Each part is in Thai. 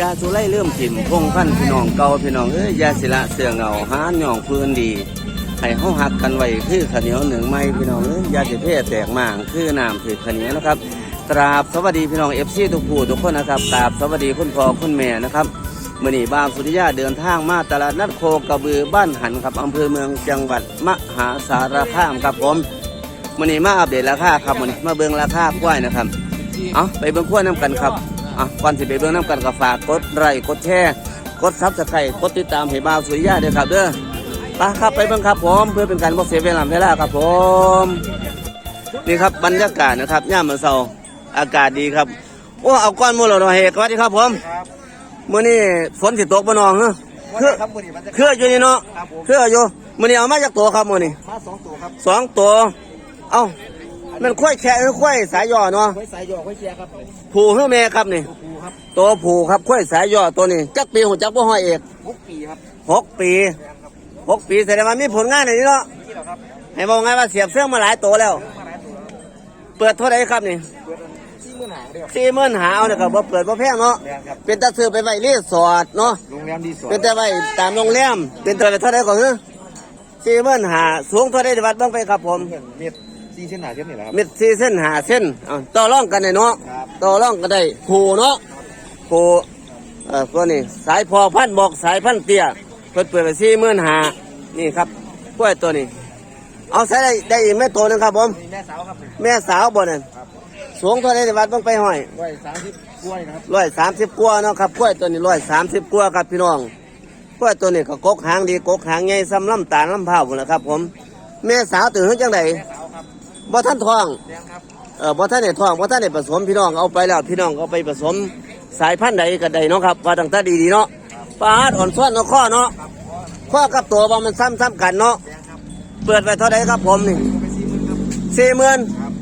ยาสุไลเริ่มถิ่มพงพันพี่น้องเก่าพี่น้องเอ้ยยาศิละเสือเหงาหาหย่องพื้นดีให้เฮาหักกันไว้คือขเหนียวหนึ่งไม้พี่น้องเอ้ยยาสิเพศแตกมางคือน้ำคือขเหนียวนะครับกราบสวัสดีพี่น้องเอฟซีทุกผู้ทุกคนนะครับกราบสวัสดีคุณพ่อคุณแม่นะครับมื่อนี้บ้านสุริยาเดินทางมาตลาดนัดโคกระบือบ้านหันครับอำเภอเมืองจังหวัดมหาสารคามครับผมมื่อนี้มาอัปเดตราคาครับมื่อนี้มาเบิ่งราคากล้วยนะครับ เอาไปเบิ่งขั้วน้ำกันครับ อะก่อนสิไปเบิ่งน้ำกันก็ฝากกดไลค์กดแชร์กดซับสไครต์กดติดตามให้บ่าวสุริยาด้วยครับเด้อไปครับไปเบิ่งครับผมเพื่อเป็นการบ่เสียเวลาเวลาครับผมนี่ครับบรรยากาศนะครับย่ามมื้อเช้าอากาศดีครับโอ้เอาก้อนหมูแล้วเนาะเฮกสวัสดีครับผมครับมื้อนี้ฝนสิตกบ่น้องเฮ้อคือครับมือนี้มันจะคืออยู่นี่เนาะครับผมคืออยู่มื้อนี้เอามาจากตัวครับมื้อนี้มาสองตัวครับสองตัวเอ้า มันค่อยแค่หรือค่อยสายย่อเนาะไว้สายหยอกไว้เชียร์ครับผูเฮือแม่ครับนี่ ครูครับตัวผูครับค่อยสายย่อตัวนี้จักปีหัวจักบ่ห้อยเอกหกปีครับหกปีหกปีแสดงว่ามีผลงานในนี้เนาะนี่เหรอครับให้บอกไงว่าเสียบเสื้อมาหลายตัวแล้ว มาหลายตัวแล้วเปิดเท่าไหรครับนี่เปิดที่มือหนาเดียวสี่หมื่นหาเอาเนี่ยก็บ่เปิดบ่แพงเนาะแดงครับเป็นตาซื้อไปไว้รีสอร์ทเนาะ โรงแรมดีสวยเป็นแต่ไว้ตามโรงแรมเป็นตัวเท่าไหรก่อนเนอะสี่หมื่นหาสูงเท่าไหรวัดบ้างไปครับผมเห็นเม็ด ซีเส้นหนาเส้นนี่แหละครับ เม็ดสี่เส้นหาเส้นเอาต่อร่องกันได้เนาะครับ ต่อร่องกันได้ผูเนาะผูเอ่อตัวนี้สายพอพันธุ์บอกสายพันธุ์เตี้ยเปิดเปิดไปสี่หมื่นหานี่ครับกล้วยตัวนี้ เอาใช้ได้ได้อีกแม่ตัวหนึงครับผมนี่แม่สาวครับแม่สาวบ่นั่นครับสูงเท่าไรวัดต้องไปห้อยไว้สามสิบกล้วยนะครับร้อยสามสิบกว่าเนาะครับกล้วยตัวนี้ร้อยสามสิบกว่าครับพี่น้องกล้วยตัวนี้ก็กกหางดีกกหางใหญ่ซ้ำลำตาลลำเผาหมดแล้วครับ ผม แม่สาวตื่นจังได แม่สาวครั บบ่ท่านท้อง แดงครับเออบ่ท่านได้ท้องบ่ท่านได้ผสมพี่น้องเอาไปแล้วพี่น้องเอาไปผสมสายพันธุ์ใดก็ได้เนาะครับว่าตั้งแต่ดีๆเนาะปลาดอ่อนซ้อนเนาะข้อเนาะข้อกับตัวบ่มันซ้ำๆกันเนาะแดงครับเปิดไปเท่าใดครับผมนี่ไปซีมือครับสี่หมื่นครับ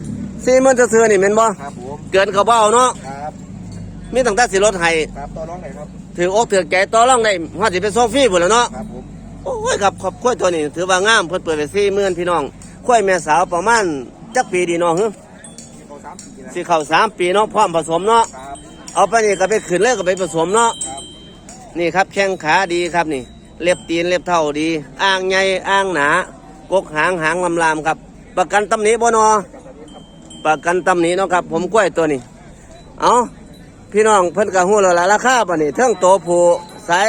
สี่หมื่นจะซื้อๆนี่แม่นบ่ครับผมเกินเขาเบเอาเนาะครับมีตั้งแต่สิรถให้ครับต่อร้องไหนครับถืออกถือใจต่อรองได้ฮอดสิไปส่งฟรีพุ่นแล้วเนาะ ครับผมโอ้ยครับครอบครัวตัวนี้ถือว่างามเพิ่นเปิดไปสี่หมื่นพี่น้องค่อยแม่สาวประมาณ จักปีดีน้องฮึเขาสามปีนะสิเข้าสามปีเนาะพร้อมผสมเนาะครับเอาไปนี่ก็ไปขึ้นเลยก็ไปผสมเนาะครับนี่ครับแข้งขาดีครับนี่ เล็บตีนเล็บเท่าดีอ่างใหญ่อ่างหนากกหางหางลำลามครับ ประกันตำหนิบ่นอประกันตำหนิเนาะครับ ผมกล้วยตัวนี้ เอาพี่น้องเพิ่นก็ฮู้แล้วล่ะราคาป่ะนี่เทิงโตผู้สาย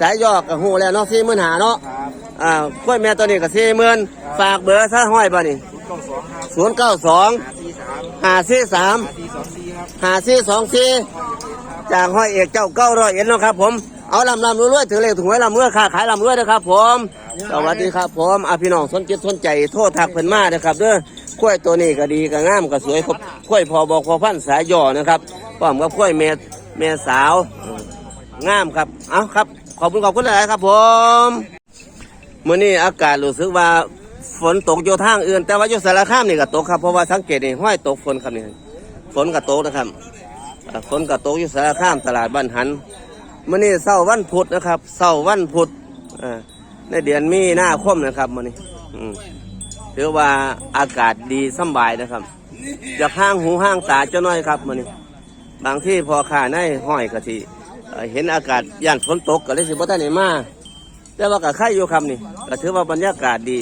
สายยอกก็ฮู้แล้วเนาะสี่หมื่นหาเนาะครับอ่ากล้วยแม่ตัวนี้ก็สี่หมื่นฝากเบอร์ซะห้อยป่ะนี่ศูนย์ เก้าสองครับศูนย์เก้าสองห้าสี่สามห้าสี่สามห้าสี่สองสี่ครับห้าสี่สองสี่จากห้อยเอกเจ้าเก้าร้อยเอ็นเนาะครับผมเอาลำลำรวยๆถือเลขถุงไว้ลำรวยค่าขายลำรวยนะครับผม สวัสดีครับผมอาพี่น้องสนจิตสนใจโทษทักเพิ่นมาเด้อครับเด้อกล้วยตัวนี้ก็ดีก็งามก็สวยครบกล้วยพอบอกพอพันสายย่อนะครับพร้อมกับกล้วยแม่แม่สาวอืมงามครับเอาครับ ขอบคุณขอบคุณหลายๆครับผมมื้อนี้อากาศรู้สึกว่า ฝนตกอยู่ทางอื่น แต่ว่าอยู่สารคามนี่ก็ตกครับ เพราะว่าสังเกตนี่ห้อยตกฝนครับนี่ฝนก็ตกนะครับฝนกระตกอยู่สารข้ามตลาดบ้านหันมื่อนี้เสาร์วันพุธนะครับเสาร์วันพุธอ่าในเดือนมีหน้าคมนะครับมื่อนี้ถือว่าอากาศดีสบายนะครับจากห้างหูห้างตาเจ้าน้อยครับมื่อนี้บางที่พอขาในห้อยกะทิเอ่เห็นอากาศย่านฝนตกก็เลยสิบ่ทันได้มาแต่ว่าก็ไข่อยู่คำนี่ก็ถือว่าบรรยากาศดี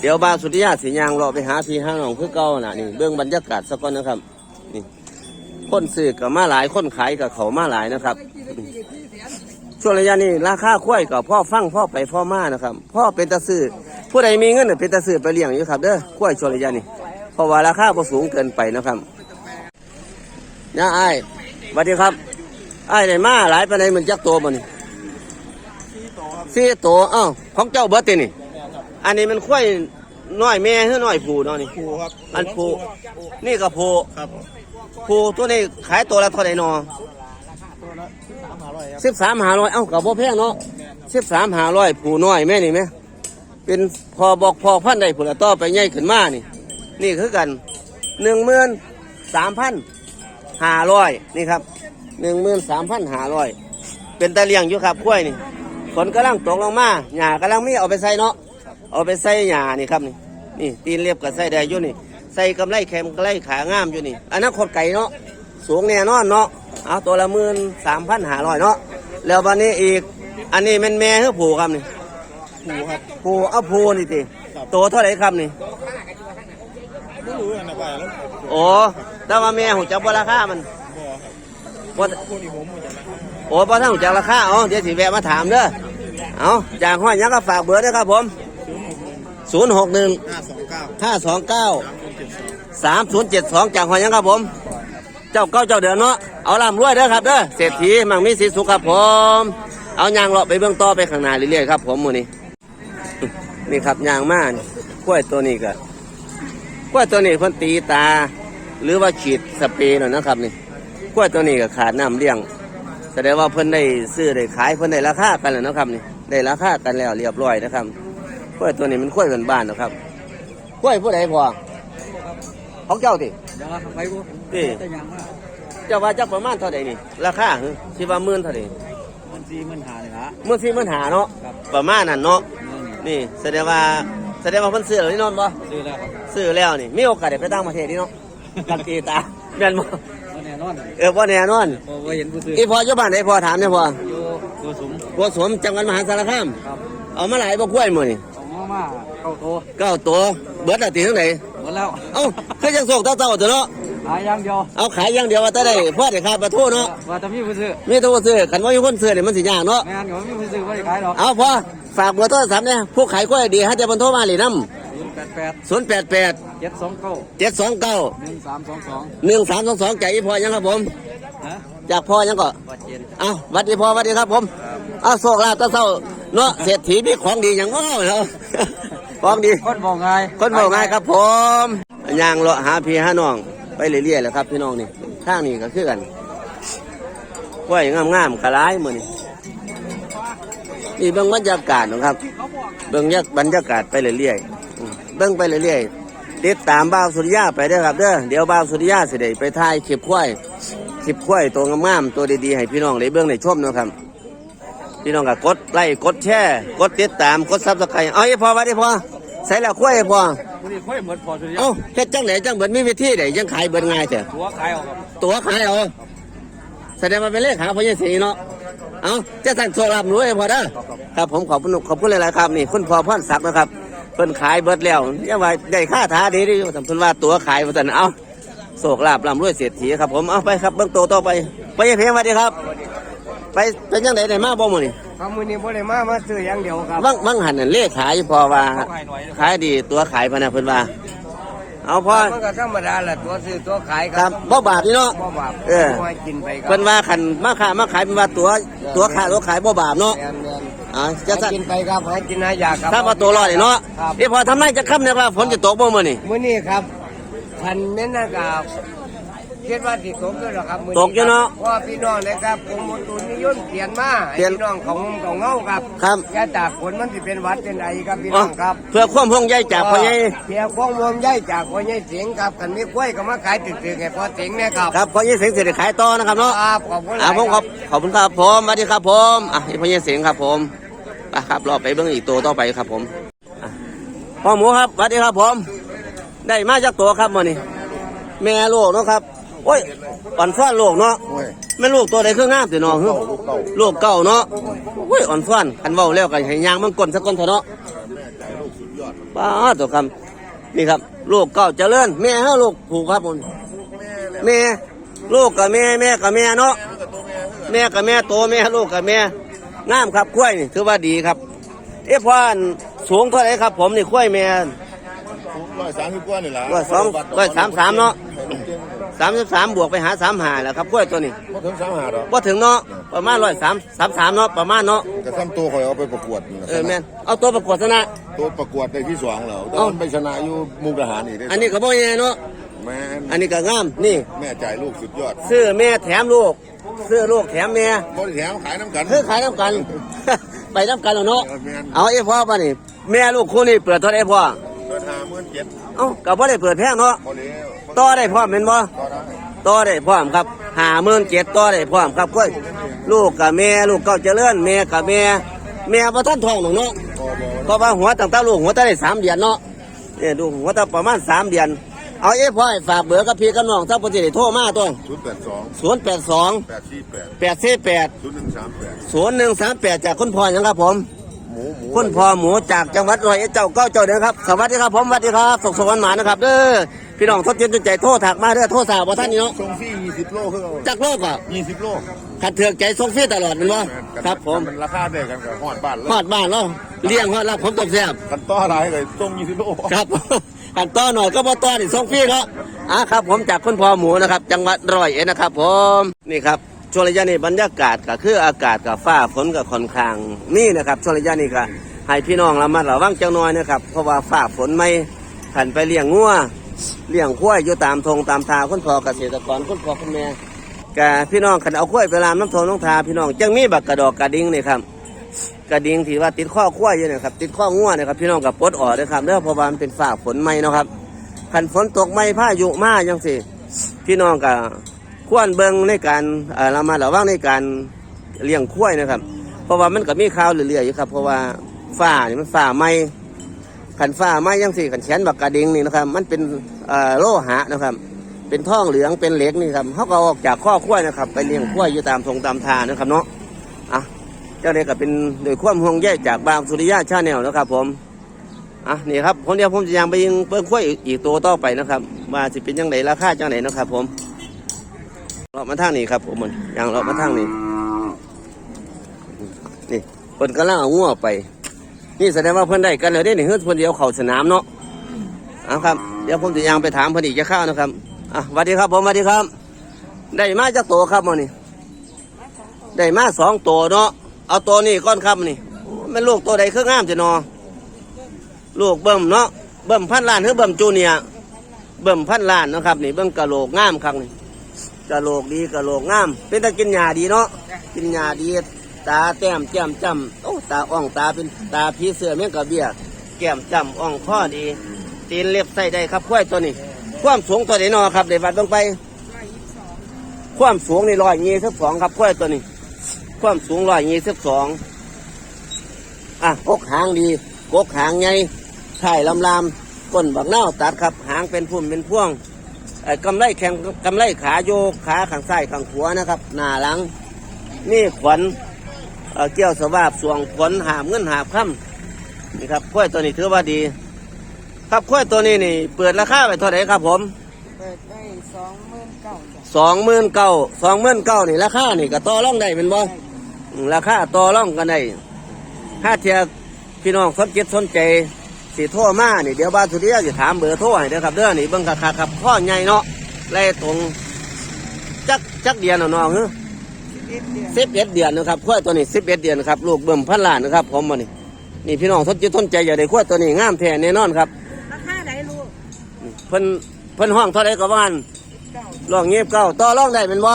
เดี๋ยวบาสุริยาสียางรอไปหาพี่ห้างน้องคือเก่าน่ะนี่เบื้องบรรยากาศสักก่อนนะครับ นี่คนซื้อกับมาหลายคนขายกับเขามาหลายนะครับ ช่วงระยะนี้ราคาข้ยกับพ่อฟังพ่อไปพ่อมานะครับ พ่อเป็นตาซื้อผู้ใดมีเงินน่ะเป็นตาซื้อไปเลี้ยงอยู่ครับเด้อข้ยช่วงระยะนี้เพราะว่าราคาบ่สูงเกินไปนะครับน้าไอ้สวัสดีครับไอ้ได้มาหลายไปานมันจักตัวบ่นี่สี่โตครับสี่ตัวเอ้าของเจ้าเบิดตินี่ อันนี้มันข้วยน้อยแม่หรือน้อยผู้เนาะนี่ครูครับอันผู้นี่ก็ผู้ครับผู้ตัวนี้ขายตัวละเท่าไหร่นอตัวละสามหาร้อยครับสิบสามหาร้อยเอ้ากับบ่แพงเนาะสิบสามหาร้อยผู้น้อยแม่นี่ไหมเป็นพอบอกพอพันได้ผุละต่อไปใหญ่ขึ้นมานี่ นี่คือกันหนึ่งหมื่นสามพันห้าร้อยนี่ครับหนึ่งหมื่นสามพันห้าร้อยเป็นตะเลียงอยู่ครับกล้วยนี่ฝนกำลังตกลงมาหญ้ากำลังมีเอาไปใส่เนาะ เอาไปใส่หญ้านี่ครับนี่นี่ตีนเรียบกับใส่ได้อยู่นี่ ใส่กำไรแคมกำไรขางามอยู่นี่อนาคตไก่เนาะสูงแน่นอนเนาะเอาตัวละหมื่นสามพันห้าร้อยเนาะแล้ววันนี้อีกอันนี้แม่นแม่คือผูครับนี่ผูครับผูเอาผูนี่ติตัวเท่าไหร่ครับนี่ไม่รู้อันไหนไปแล้วโอ้แต่ว่าแม่หูจักบ่ราคามันบ่ครับบ่พวกนี้ผมเหมือนกันนะโอ้บ่ทั้งหูจักราคาอ๋อเดี๋ยวสิแวะมาถามเด้อเอาจากห้อยหยังก็ฝากเบอร์ด้วยครับผม ศูนย์หกหนึ่งห้าสองเก้าห้าสองเก้าสามคนเจ็ดสองสามศูนย์เจ็ดสองจากหอยหยังครับผม เจ้าเก้าเจ้าเดือนเนาะเอาลำรวยเด้อครับเด้อเศรษฐีมั่งมีสีสุขครับผม เอายางเลาะไปเบื้องต่อไปข้างหน้าเรื่อยๆครับผมมือนี้นี่ครับยางมานี่กล้วยตัวนี้ก็กล้วยตัวนี้เพิ่นตีตา หรือว่าฉีดสเปรย์หน่อยนะครับนี่กล้วยตัวนี้ก็ขาดน้ำเลี้ยงแสดงว่าเพิ่นได้ซื้อได้ขายเพิ่นได้ราคากันแล้วนะครับนี่ได้ราคากันแล้วเรียบร้อยนะครับ กล้วยตัวนี้มันกล้วยบ้านๆนะครับกล้วยผู้ใดพอของเจ้าติเดี๋ยวทำไปกูติแต่ยังว่าเจ้าว่าจักประมาณเท่าใดนี่ ราคาคือสิว่าหมื่นเท่าใดมันซีมันหาเลยฮะหมื่นสี่หมื่นหาเนาะครับประมาณนั้นเนาะนี่นี่แสดงว่าแสดงว่าเพิ่นซื้อแล้วนี่นอนบ่ซื้อแล้วครับซื้อแล้วนี่มีโอกาสได้ไปต่างประเทศนี่เนาะกันตีตาแม่นบ่มันแน่นอนเออบ่แน่นอนพอว่าเห็นผู้ซื้ออีพออยู่บ้านไหนพอถามเนี่ยพออยู่ตัวสมบัวสวมจังหวัดมหาสารคามครับเอามาหลายบ่กล้วยมื้อนี่สอง มาเข้าโตเก้าตัวเบิดละตีทั้งไหนหมดแล้วเอ้าคือจังโศกเต้าเต้าตัวเนาะหายอย่างเดียวเอาขายอย่างเดียวว่าแต่ได้พอได้ค่าประตูเนาะว่าจะมีผู้ซื้อมีแตัวาซื้อคันว่ามีคนซื้อนี่มันสิยากเนาะแม่นก็มีผู้ซื้อว่าจะขายหรอกเอาพอฝากเบอร์โทรศัพท์เนี่ยผู้ขายกล้วยดีให้แต่บนโทรมาหลีน้ศูนย์แปดแปดำศูนย์แปดแปดเจ็ดสองเก้าเจ็ดสองเก้าหนึ่งสามสองสองหนึ่งสามสองสองใจอีพอยังครับผมนะจากพ่อยังก็ปัดเจนเอาหวัดดีพ่อหวัดดีครับผมเอาโชคลาภตะเศร้า เนาะเศรษฐีมีของดีอย่างว่าเราของดี คนบอกไงคนบอกง่ายครับผมย่างเลาะหาพี่หาน้อง ไปเรื่อยๆแหล้วครับ พี่น้องนี่ทางนี้ก็คือกันกล้วยงามๆกระไรมือนี่นี่เบิ่งบรรยากาศนะครับ เบิ่งยักบรรยากาศไปเรื่อยๆอืมเบิ่งไปเรื่อยๆติดตามบ่าวสุริยาไปเด้อครับเด้อเดี๋ยวบ่าวสุริยาสิได้ไปถ่ายคลิปควายคลิปควายตัวงามๆตัวดีๆให้พี่น้องได้เบิ่งได้ชมเนาะครับ พี่น้องก็กดไลค์กดแชร์กดติดตามกดซับสไครต์เอาไอ้พอไว้ดิพอใส่แล้วควายไอ้พอวันนี้ค่อยเหมือนพอสุดยอเอ้าดเฮ็ดจังไหนจังเบิดมีวิธีไหนยังขายเบิดง่ายเถอะหัวขายเอาครับตัวขายเอาแสดงว่าเป็นเลขหาพญาศรีเนาะเอาจะสั่งโชคลาภหนูไอ้พอเด้อครับผมขอบคุณขอบคุณหลายๆครับนี่คุณพ่อพ่อนศักดิ์นะครับเพิ่นขายเบิดแล้วยังว่าได้ค่าท้าดีดีอยู่แต่เพิ่นว่าตัวขายว่าซั่นเอาโชคลาภร่ำรวยเศรษฐีครับผมเอาไปครับเบิ่งโตวต่อไปไปยังเพลงมาดีครับ ไปเป็นจังไดได้มาบ่มื้อนี้ครับมือนี้บ่ได้มามาซื้ออย่างเดียวครับบางบางหันนั่นเลขขายอยู่พอว่า ขายหน่อยขายดีตัวขายพะนะเพิ่นว่า เอาพอมันก็ธรรมดาแหละตัวซื้อตัวขายครับบ่บาปนี่เนาะ บ่บาปเออ บ่ให้กินไปครัเพิ่นว่าคันมาค้ามาขายเป็นว่าตัวตัวขายตัวขายบ่บาปเนาะแม่นอ่าๆจะให้สั่นกินไปครับให้กินให้ยาครับถ้าว่าตัวรอดนี่เนาะครับ นี่พอทำไมจะค่ำเนี่ยว่าฝนจะตกบ่มื้อนี่มื้อนี้ครับพันแม่นนะครับ คิดว่าสิตกด้วยหรอครับมื้ตกอยู่เนาะเพราะว่าพี่น้องนะครับกรมอุตุนิยมเปลี่ยนมาให้เปลี่ยนพี่น้องของงมของเงาครับครับยาจากฝนมันสิเป็นหวัดเป็นไอครับพี่อ๋อน้องครับ เพื่อความห่วงใยจากพ่อใหญ่เพียควงรวมใหญ่จากพ่อใหญ่เสียงครับกันมีกล้วยก็มาขายตึกๆให้พ่อเสียงเนี่ยครับครับพ่อใหญ่เสียงสิได้ขายต่อนะครับเนาะครับขอบคุณหลาอ่ายผมขคอรับบขอบคุณครับผมสวัสดีครับผมอะนี่พ่อใหญ่เสียงครับผมไปครับรอไปเบิ่งอีกตัวต่อไปครับผมอะพ่อหมูครับสวัสดีครับผม ได้มาจากตัวครับมื้อนี้แม่ลูกเนาะครับ โอ้ยอ่อนฟ้อนลูกเนาะแม่ลูกตัวใดคืองามสิเนาะฮึลูกเก่าเนาะโอ้ยอ่อนฟ้อนคันเว้าแล้วก็ให้ยางมันกลนสักคนเถอะเนาะป้าดตัวคำนี่ครับลูกเก่าเจริญแม่เฮาลูกผูกครับผมแม่ลูกกับแม่แม่กับแม่เนาะแม่กับแม่โตแม่ลูกกับแม่งามครับกล้วยนี่ถือว่าดีครับ เอ๊ะพ่ออันสูงเท่าไหรครับ ผมนี่กล้วยแม่ร้อยสามสิบกว่านี่แหละร้อยสองร้อยสามสามเนาะ สามสิบสามบวกไปหาสามหาแล้วครับกล้วยตัวนี้ก็ถึงสามหาดอกว่าถึงเนาะประมาณร้อยสามสามสามเนาะประมาณเนาะกระซ้ำตัวคอยเอาไปประกวดนี่นะเออแม่นเอาตัวประกวดชนะ ตัวประกวดในที่สองแล้วตเอ้าอนไปชนะอยู่มุกดาหารนี่ได้อันนี้ก็บ่แย่เนาะแม่นอันนี้ก็งามนี่แม่จ่ายลูกสุดยอดซื้อแม่แถมลูกซื้อลูกแถมแม่บริแถมขายน้ำกันคือขายน้ำกัน ไปน้ำกันแล้วเนาะเออแม่นเอาไอ้พ่อป่ะนี่แม่ลูกคู่นี่เปิดเท่าไหรพ่อเปิดหาเมื่อเจ็ดเอ้าก็บ่ได้เปิดแพงเนาะพอแล้วต่อได้พร้อมเป็นบ่ก็ได้ ต่อได้พร้อมครับหาหมื่นเจ็ดต่อได้พร้อมครับกล้วยลูกกับแม่ลูกเก้าเจริญแม่กับแม่แม่บ่ทันท้องหรอกเนาะพอบอกเพราะว่าหัวตั้งแต่ลูกหัวตั้งได้สามเดือนเนาะเนี่ยดูหัวตั้งประมาณสามเดือนเอาเอ้พ่อยฝากเบอร์กับพี่กับน้องถ้าปกติโทรมาตัวศูนย์แปดสองศูนย์แปดสองแปดสี่แปดแปดสี่แปดศูนย์หนึ่งสามแปดศูนย์หนึ่งสามแปดจากคุณพ่อยังครับผมหมูหมูคุณพ่อหมูจากจังหวัดร้อยเอ็ดเจ้าเก้าเจ้าเดินครับ สวัสดีครับผมสวัสดีครับสุขสวรรค์หมานะครับเด้อ พี่น้องทดเย็นจนใจโทษถักมาเด้อโทษสาวบ่ท่านนี่เนาะส่งฟรียี่สิบโลคือจากโลกอะยี่สิบโลขัดเถือกใจส่งฟรีตลอดแมันบ่ครับผมมันราคาเดียวกันกับหอดบ้านเลยฮอดบ้านเนาะเลี้ยงฮอดรับผมตบแซ่บ กันต่ออะไรเลยส่งยี่สิบโลครับกันต่อหน่อยก็บ่ต่อนี่ส่งฟรีเนาะอะครับผมจากคุณพ่อหมูนะครับ จังหวัดร้อยเอ็ดนะครับผมนี่ครับช่วงระยะนี้บรรยากาศก็คืออากาศกับฟ้าฝนกับค่อนข้างนี่นะครับช่วงระยะนี้ก็ให้พี่น้องระมัดระวังจังน้อยนะครับเพราะว่าฟ้าฝนไม่ขันไปเลี้ยงงัว เลี้ยงควยอยู่ตามทงตามทาคุณพ่อเกษตรกรคุณพ่อคุณแม่กพี่น้องขันเอาควยไปลามน้ำทงน้ำทาพี่น้องจังมีบักกระดอกกระดิ่งนี่ครับกระดิ่งที่ว่าติดข้อขั้วอยู่นี่ครับติดข้อง่วนี่ครับพี่น้องกับปดออกเลยครับเนื่องเพราะว่ามันเป็นฝ้าฝนไมเนะครับขันฝนตกไหมพายุมาจังสิพี่น้องกับควรเบิงในการเอ่อเรามาระวังในการเลี้ยงควยนะครับ เพราะว่ามันก็มีข่าวเรื่อยๆอยู่ครับ เพราะว่าฝ้านี่มันฝ้าไหม ขันฝ้าไหมจังสิขันแขนบักกระดิ่งนี่นะครับ มันเป็นโลหะนะครับ เป็นท่องเหลืองเป็นเหล็กนี่ครับเขาก็ออกจากข้อขั้วนะครับ ไปเลี้ยงควายอยู่ตามทรงตามทานะครับเนาะอะเจ้าเด็กก็เป็นโดยความห่วงใยจากบางสุริยะชาแนลนะครับ ผมอะนี่ครับผมเดียวผมจะยังไปยิงเปิ้งคุ้ยอีกตัวต่อไปนะครับว่าสิเป็นยังไงราคาจังไหนนะครับ ผมเรามาทางนี้ครับ ผมมันยังเรามาทางนี้นี่เพิ่นกำลังเอางัวไป นี่แสดงว่าเพิ่อนได้กันเลยได้หนึ่งเฮือนเดียวเข้าสนามเนาะเอาครับ เดี๋ยวผมจะยังไปถามเพิ่อนอีกจะข้าวนะครับอะสวัสดีครับผมสวัสดีครับ ได้มาจากตัวครับมันนี่ได้มาสองตัวเนาะเอาตัวนี้ก้อนครับนี่มันลูกตัวใดเครื่องงามจะนอลูกเบิ่มเนาะเบิ่มพันล้านหรือเบิ่มจูเนียเบิ่มพันล้านนะครับ นี่เบิ่งกะโหลกงามครับนี่กะโหลกดีกะโหลกงาม เป็นตากินหญ้าดีเนาะกินหญ้าดี ตาแต้มแจ่มจำโอ้ตาอ่องตาเป็นตาผีเสือแม่งกระเบียแก้มจำอ่องข้อดี ตีนเล็บใส่ได้ครับควายตัวนี้ ความสูงตัวไหนนอครับเดี๋ยววัดลงไป ความสูงในร้อยยี่สิบสองครับควายตัวนี้ ความสูงร้อยยี่สิบสองอะกกหางดีกกหางไงถ่ายลำลำก้นบักเน่าตัดครับ หางเป็นพุ่มเป็นพ่วงเอ่อกำไลแข็งกำไลขาโยกขาข้างซ้ายข้างขวานะครับ หน้าหลังนี่ขวัญ เอ่อเกี่ยวสวาบสวงขวัญหามเงินหาบค่ำนี่ครับควายตัวนี้ถือว่าดี ครับควายตัวนี้นี่ เปิดราคาไปเท่าไหร่ครับ ผมเปิดได้สองหมื่นเก้าจ้ะสองหมื่นเก้าสองหมื่นเก้านี่ราคานี่ก็ต่อรองได้เป็นบ่อืมราคาต่อรองกันได้ถ้าเทียพี่น้องสนจิตสนใจสิโทรมานี่เดี๋ยวบ้านสุริยะจะถามเบอร์โทรให้เด้อครับเด้อนี่เบิ่งคักๆครับข้อใหญ่เนาะไล่ตรงจักจักเดียนเนาะน้องเฮ้เอ็ดเดือน สิบเอ็ดเดือนนะครับข้อยตัวนี้สิบเอ็ดเดือนนะครับลูกเบิ่มพันล้านนะครับผมมานี่นี่พี่น้องสนจิตสนใจอย่าได้ข้อยตัวนี้งามแท้แน่นอนครับราคาไหนลูกเพิ่นเพิ่นห้องเท่าไรก็ว่างั้นเก้าลองเงียบเก้าต่อรองได้เป็นบ่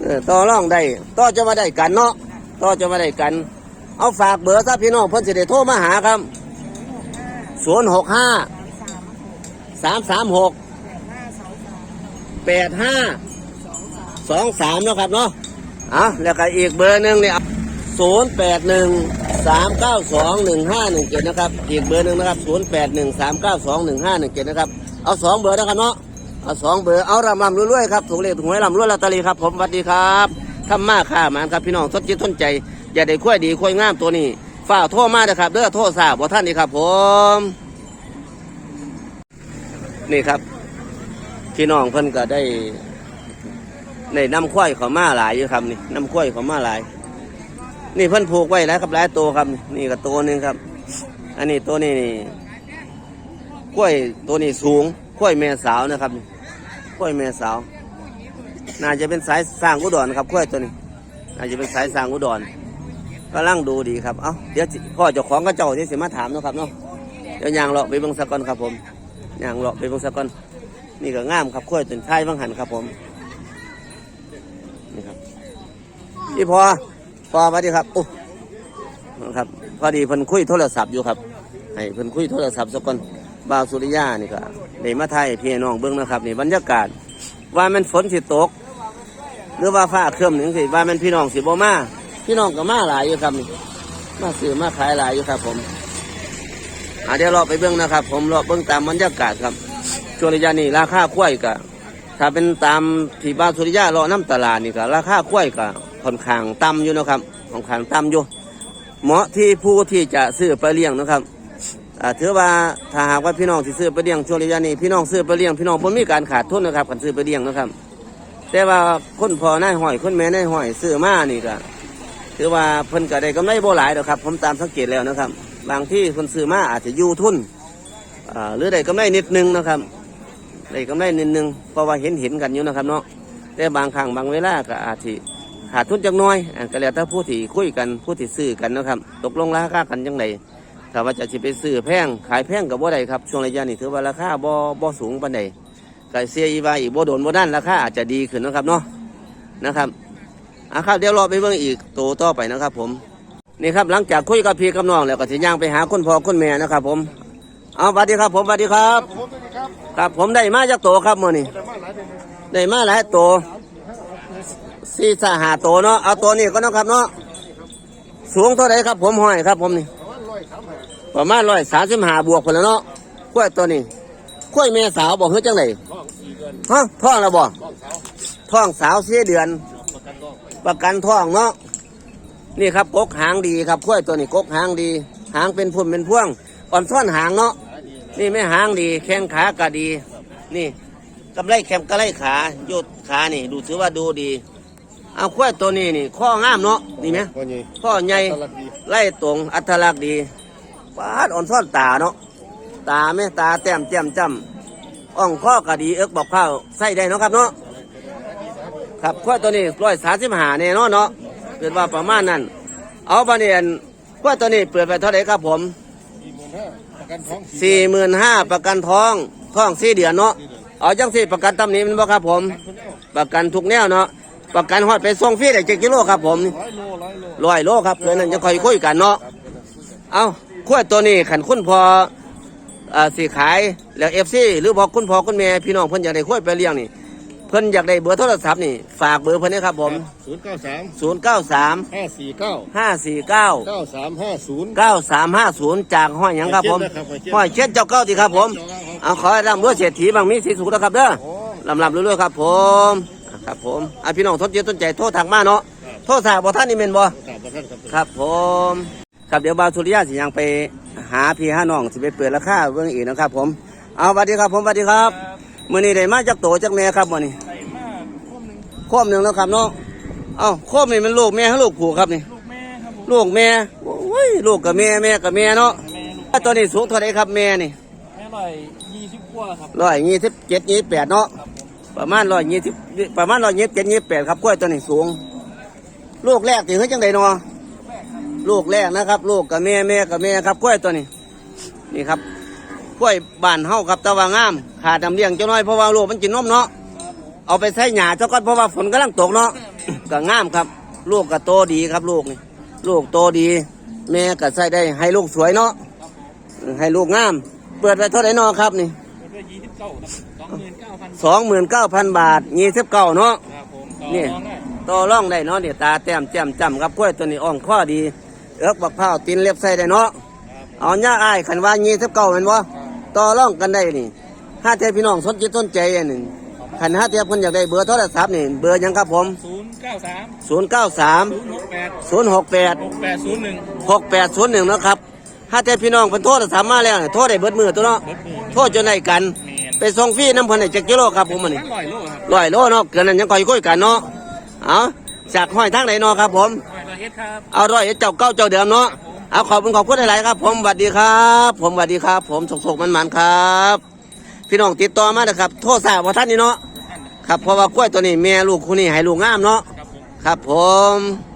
เออต่อรองได้ต่อจะมาได้กันเนาะต่อจะมาได้กัน เอาฝากเบอร์ซะพี่น้องเพิ่นสิได้โทรมาหาครับศูนย์หกห้าสามสามสามสามหกแปดห้าสองสามแปดห้าสองสามเนาะครับเนาะ อะแล้วก็อีกเบอร์หนึ่งเนี่ยศูนย์แปดหนึ่งสามเก้าสองหนึ่งห้าหนึ่งเจ็ดนะครับ อีกเบอร์หนึ่งนะครับศูนย์แปดหนึ่งสามเก้าสองหนึ่งห้าหนึ่งเจ็ดนะครับเอาสองเบอร์นะครับเนาะเอาสองเบอร์เอาลำลำรวยๆครับถูกเลขถูกหวยลำรวยลอตเตอรี่ครับผมสวัสดีครับทำมาค่ามานครับพี่น้องสดจิตสนใจ อย่าได้ค่อยดีค่อยงามตัวนี้ฝ้าโทษมาเด้อครับเด้อโทษทราบท่านนี่ครับผม นี่ครับพี่น้องเพิ่นก็ได้ ในนำควายเขามาหลายอยู่ครับนี่น้ำควายเขามาหลาย นี่เพิ่นผูกไว้แล้วครับหลายตัวครับ นี่ก็ตัวหนึงครับ อันนี้ตัวนี้นี่กล้วยตัวนี้สูงกล้วยแม่สาวนะครับนี่กล้วยแม่สาว น่าจะเป็นสายสร้างอุดรครับกล้วยตัวนี้ น่าจะเป็นสายสร้างอุดรกำลังดูดีครับ เอ้าเดี๋ยวพ่อเจ้าของก็เจ้าที่สิมาถามเนาะครับเนาะ เดี๋ยวยางเลาะไปเบิ่งสักก่อนครับผมยางเลาะไปเบิ่งสักก่อนนี่ก็งามครับกล้วยต้นไข่บางหันครับผม นี่ครับพี่พอพอสวัสดีครับโอ้ครับพอดีเพิ่นคุยโทรศัพท์อยู่ครับให้เพิ่นคุยโทรศัพท์สักก่อนบ่าวสุริยานี่ก็ได้มาไทยพี่น้องเบิ่งนะครับนี่บรรยากาศว่ามันฝนสิตก หรือว่าฟ้าเคลื่อมหนึ่งสิว่ามันพี่น้องสิบ่มาพี่น้องก็มาหลายอยู่ครับนี่มาซื้อมาขายหลายอยู่ครับผมอ่าเดี๋ยวเราไปเบิ่งนะครับ ผมเราเบิ่งตามบรรยากาศครับช่วงระยะนี้ราคากล้วยก็ ถ้าเป็นตามที่บ้านสุริยะรอน้ำตลาดนี่ก็ราคากล้วยก็ค่อนข้างต่ำอยู่นะครับค่อนข้างต่ำอยู่ เหมาะที่ผู้ที่จะซื้อไปเลี้ยงนะครับถือว่าถ้าหากว่าพี่น้องที่ซื้อไปเลี้ยงช่วงระยะนี้พี่น้องซื้อไปเลี้ยงพี่น้องผมมีการขาดทุนนะครับการซื้อไปเลี้ยงนะครับ แต่ว่าคนพอนายห้อยคนแม่นายห้อยซื้อมานี่ก็ถือว่าเพิ่นก็ได้กำไรบ่หลายดอกครับ ผมตามสังเกตแล้วนะครับ บางที่คนซื้อมาอาจจะอยู่ทุนหรือได้กำไรนิดนึงนะครับ ได้กำไรนิดนึงเพราะว่าเห็นเห็นกันอยู่นะครับเนาะแต่บางครั้งบางเวลาก็อาจจะขาดทุนจังน้อยก็แล้วแต่ผู้ที่คุยกันผู้ที่ซื้อกันนะครับ ตกลงราคากันจังไดถ้าว่าจะสิไปซื้อแพงขายแพงกับบ่ได้ครับช่วงระยะนี้ถือว่าราคาบ่บ่สูงปานใดก่เสียอีวาอีกบ่โดนบ่ด้านราคาอาจจะดีขึ้นนะครับเนาะนะครับอาครับเดี๋ยวรอไปเบิ่งอีกโตต่อไปนะครับ ผมนี่ครับหลังจากคุยกับพี่กับน้องแล้วก็สิย่างไปหาคนพ่อคนแม่นะครับ ผมเอาสวัสดีครับ ผมสวัสดีครับ ครับผมได้มาจากโตครับมื้อนี้แต่มาหลายเป็นได้มาหลายโตสี่สาหาโตเนาะเอาตัวนี้ก็เนาะครับเนาะสูงเท่าไรครับ ผมห้อยครับ ผมนี่ประมาณร้อยสามแผ่นประมาณร้อยสามสิบห้าบวกคนล้วเนาะกล้วยตัวนี้กล้วยแม่สาวบอกเฮ้ยจังไหนท้องสี่เดือนฮะท้องแล้วบองเสาท้องสาวสี่เดือนประกันท้องประกันท้องเนาะนี่ครับกกหางดีครับกล้วยตัวนี้กกหางดี หางเป็นพุ่มเป็นพ่วงอ่อนซ่อนหางเนาะ นี่ไม่หางดี แข้งขาก็ดี นี่กำไรแขมกำไรขาโยดขานี่ ดูถือว่าดูดี เอากล้วยตัวนี้นี่ข้องามเนาะนี่ไหมวันนี้ข้อใหญ่ตลาดดีไล่ตรงอัตลักษณ์ดีปาดอ่อนซ่อนตาเนาะตาไหมตาแต้มแจ่มจ้ำอ่องข้อก็ดีเอิกบอกข้าวใส่ได้เนาะครับเนาะครับกล้วยตัวนี้ร้อยสามสิบห้าเนี่ยเนาะเนาะเกิดว่าประมาณนั้น เอาบาเนียนกล้วยตัวนี้เปิดไปเท่าไหร่ครับผม สี่หมื่นห้าประกันท้องสี่สี่หมื่นห้าประกันท้องท้องสี่เดือนเนาะเอาจังสี่ประกันตำหนี้มันบ่ครับผม ประกันทุกแนวเนาะประกันฮอดไปส่งฟรีได้เจ็ดกิโลครับผมร้อยโลร้อยโลร้อยโลครับเพื่อนนั้นจะคอยคุยกันเนาะเอากล้วยตัวนี้ขันคุณพออ่าสีขายแล้วเอฟซีหรือพอคุณพ่อคุณแม่พี่น้องเพิ่นอยากได้กล้วยไปเลี้ยงนี่ เพิ่นอยากได้เบอร์โทรศัพท์นี่ ฝากเบอร์เพิ่นนะครับผม ศูนย์เก้าสามศูนย์เก้าสามห้าสี่เก้าห้าสี่เก้าเก้าสามห้าศูนย์เก้าสามห้าศูนย์จากห้อยหยังครับผมห้อยเช็ดนะครับห้ห้ออยยเช็เช็ดดเจ้าเก้าดีครับผม เอาขอให้ร่ำรวยเศรษฐีบางมีสีสุขนะครับเด้อ โอ้ ลำลำรวยๆครับผมอะครับผมอะพี่น้องทนเจต้นใจโทษทางมาเนาะโทษสาบ่ท่านนี่เมนบ่สามประกันครับครับผม ครับเดี๋ยวบาวสุริยะสิยังไปหาพี่หาน้องสิไปเปิดราคาเบิ่งอีกนะครับผม เอาสวัสดีครับผมสวัสดีครับ มื้อนี้ได้มาจากโตจากแม่ครับมื้อนี้โคมหนึ่งแล้วครับเนาะเอ้าโคมนี่มันลูกแม่ให้ลูกผูกครับนี่ลูกแม่ครับผมลูกแม่โอ้ยลูกกับแม่แม่กับแม่เนาะแม่ลูกตัวนี้สูงเท่าไหรครับแม่นี่แม่อร่อยยี่สิบกว่าครับร้อยยี่สิบเจ็ดยี่สิบแปดเนาะประมาณร้อยยี่สิบประมาณร้อยยี่สิบเจ็ดยี่สิบแปดครับกล้วยตัวนี้สูง ลูกแรกถึงเฮ้ยจังไดเนาะลูกแรกนะครับ ลูกกับแม่แม่กับแม่ครับกล้วยตัวนี้ นี่ครับ กล้วยบ้านเฮาครับตะวางาม ขาดน้ำเลี้ยงเจ้าน้อยเพราะว่าลูกมันกินนมเนาะเอาไปใส่หญ้าเจ้าก้อนเพราะว่าฝนกำลังตกเนาะก็งามครับ ลูกก็โตดีครับลูกนี่ลูกโตดี แม่ก็ใส่ได้ให้ลูกสวยเนาะให้ลูกงาม เปิดไปเท่าไหร่เนาะครับนี่แล้วก็ยี่สิบเก้าครับสองหมื่นเก้าพันสองหมื่นเก้าพันบาทยี่สิบเก้าเนาะครับผมต่อนี่รองได้ต่อร่องได้เนาะเนี่ยตาแต้มแจ่มจำครับกล้วยตัวนี้อ่องข้อดี เอิกบักพร้าวตีนเล็บใส่ได้เนาะเอาหน้าอ้ายขันว่ายี่สิบเก้าเป็นวะ ต่อร่องกันได้นี่ห้าเทพี่น้องสนจิตสนใจอันหนึ่งขันห้าเทเพิ่นอยากได้เบอร์โทรศัพท์นี่เบอร์หยังครับผมศูนย์เก้าสามศูนย์เก้าสามศูนย์หกแปดศูนย์หกแปดหกแปดศูนย์หนึ่งหกแปดศูนย์หนึ่งนะครับห้าเทพี่น้องเพิ่นโทรศัพท์มาแล้วเนี่ยโทรได้เบิดมือตัวเนาะเบิดมือโทรจนได้กันแมนไปส่งฟรีน้ำเพิ่นได้เจ็ดกิโลครับผมอันนี้อร่อยโลครับร้อยโลเนาะเกินนั้นยังคอยคุยกันเนาะเอาจากห้อยทางไหนเนาะครับผมอร่อยเฮ็ดครับเอาร้อยเจ้าเก้าเจ้าเดิมเนาะ เอาขอบคุณขอบคุณหลายๆครับ ผมสวัสดีครับ ผมสวัสดีครับ ผมสุกๆมันๆครับ พี่น้องติดต่อมานะครับ โทษสาวท่านนี่เนาะครับเพราะว่ากล้วยตัวนี้แม่ลูกคู่นี้ให้ลูกงามเนาะครับผมครับผม